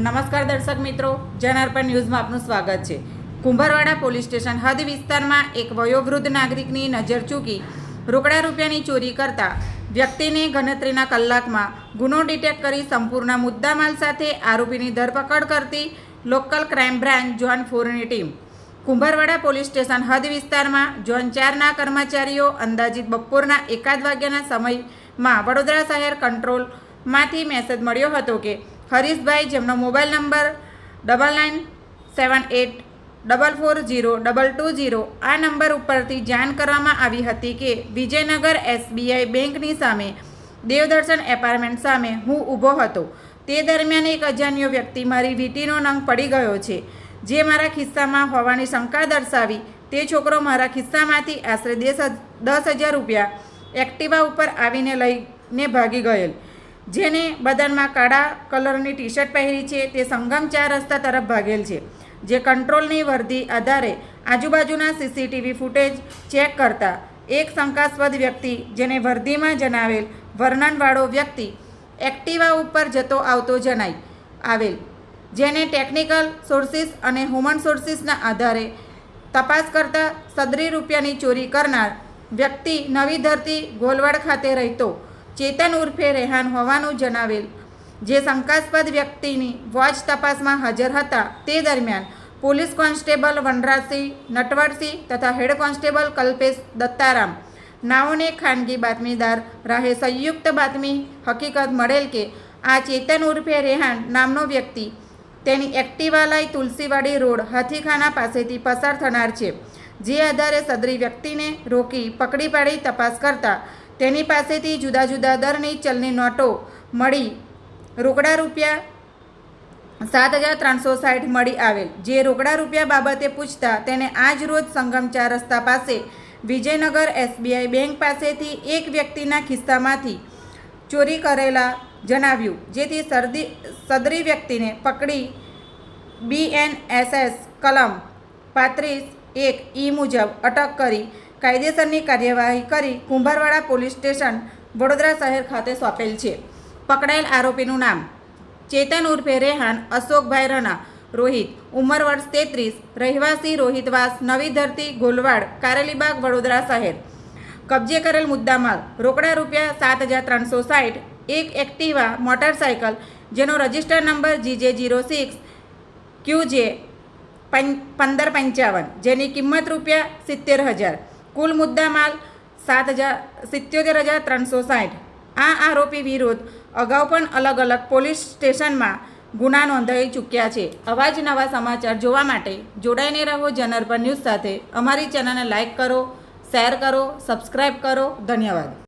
નમસ્કાર દર્શક મિત્રો, જનાર્પણ ન્યૂઝમાં આપનું સ્વાગત છે. કુંભારવાડા પોલીસ સ્ટેશન હદ વિસ્તારમાં એક વયોવૃદ્ધ નાગરિકની નજર ચૂકી રોકડા રૂપિયાની ચોરી કરતા વ્યક્તિને ગણતરીના કલાકમાં ગુનો ડિટેક્ટ કરી સંપૂર્ણ મુદ્દામાલ સાથે આરોપીની ધરપકડ કરતી લોકલ ક્રાઇમ બ્રાન્ચ ઝોન ફોરની ટીમ. કુંભારવાડા પોલીસ સ્ટેશન હદ વિસ્તારમાં ઝોન ચારના કર્મચારીઓ અંદાજિત બપોરના એકાદ વાગ્યાના સમયમાં વડોદરા શહેર કંટ્રોલમાંથી મેસેજ મળ્યો હતો કે હરીશભાઈ, જેમનો mobile number double nine seven eight double four zero double two zero આ નંબર ઉપરથી જાણ કરવામાં આવી હતી કે વિજયનગર એસબીઆઈ બેંકની સામે, દેવદર્શન એપાર્ટમેન્ટ સામે હું ઊભો હતો. તે દરમિયાન એક અજાણ્યો વ્યક્તિ મારી વીંટીનો નંગ પડી ગયો છે, જે મારા ખિસ્સામાં હોવાની શંકા દર્શાવી તે છોકરો મારા ખિસ્સામાંથી આશરે દસ હજાર રૂપિયા એક્ટિવા ઉપર આવીને લઈને ભાગી ગયેલ. જેને બદનમાં કાળા કલરની ટી શર્ટ પહેરી છે, તે સંગમ ચાર રસ્તા તરફ ભાગેલ છે, જે કંટ્રોલની વર્દી આધારે આજુબાજુના સીસીટીવી ફૂટેજ ચેક કરતા એક શંકાસ્પદ વ્યક્તિ, જેને વર્દીમાં જણાવેલ વર્ણનવાળો વ્યક્તિ એક્ટિવા ઉપર જતો આવતો જણાઈ આવેલ, જેને ટેકનિકલ સોર્સિસ અને હ્યુમન સોર્સિસના આધારે તપાસ કરતા સદરી રૂપિયાની ચોરી કરનાર વ્યક્તિ નવી ધરતી ગોલવાડ ખાતે રહેતો ચેતન ઉર્ફે રેહાન હોવાનું જણાવેલ. જે શંકાસ્પદ વ્યક્તિની વોચ તપાસમાં હાજર હતા તે દરમિયાન પોલીસ કોન્સ્ટેબલ વનરાજસિંહ નટવરસિંહ તથા હેડ કોન્સ્ટેબલ કલ્પેશ દત્તારામ. નાઓને ખાનગી બાતમીદાર રાહે સંયુક્ત બાતમી હકીકત મળેલ કે આ ચેતન ઉર્ફે રેહાન નામનો વ્યક્તિ તેની એક્ટિવા તુલસીવાડી રોડ હાથીખાના પાસેથી પસાર થનાર છે. જે આધારે સદરી વ્યક્તિને રોકી પકડી પાડી તપાસ કરતા તેની પાસેથી જુદા જુદા દરની ચલની નોટો મળી. રોકડા રૂપિયા સાત હજાર ત્રણસો સાઠ મળી આવેલ. જે રોકડા રૂપિયા બાબતે પૂછતા તેને આજ રોજ સંગમ ચાર રસ્તા પાસે વિજયનગર એસબીઆઈ બેંક પાસેથી એક વ્યક્તિના ખિસ્સામાંથી ચોરી કરેલા જણાવ્યું, જેથી સરદી સદરી વ્યક્તિને પકડી બીએનએસએસ કલમ પાંત્રીસ એક ઈ મુજબ અટક કરી કાયદેસરની કાર્યવાહી કરી કુંભારવાડા પોલીસ સ્ટેશન વડોદરા શહેર ખાતે સોંપેલ છે. પકડાયેલ આરોપીનું નામ ચેતન ઉર્ફે રેહાન અશોકભાઈ રણા, રોહિત ઉંમર વર્ષ તેત્રીસ, રહેવાસી રોહિતવાસ, નવી ધરતી ગોલવાડ, કારેલીબાગ, વડોદરા શહેર. કબજે કરેલ મુદ્દામાલ રોકડા રૂપિયા સાત હજાર ત્રણસો સાઠ, એક એક્ટિવા મોટરસાયકલ, જેનો register number GJ zero six QJ પંદર પંચાવન, જેની કિંમત રૂપિયા સિત્તેર હજાર. કુલ મુદ્દામાલ સાત હજાર, સિત્યોતેર હજાર ત્રણસો સાઠ. આ આરોપી વિરુદ્ધ અગાઉ પણ અલગ અલગ પોલીસ સ્ટેશનમાં ગુના નોંધાઈ ચૂક્યા છે. આવા જ નવા સમાચાર જોવા માટે જોડાઈને રહો જનરપર ન્યૂઝ સાથે. અમારી ચેનલને લાઇક કરો, શેર કરો સબસ્ક્રાઈબ કરો. ધન્યવાદ.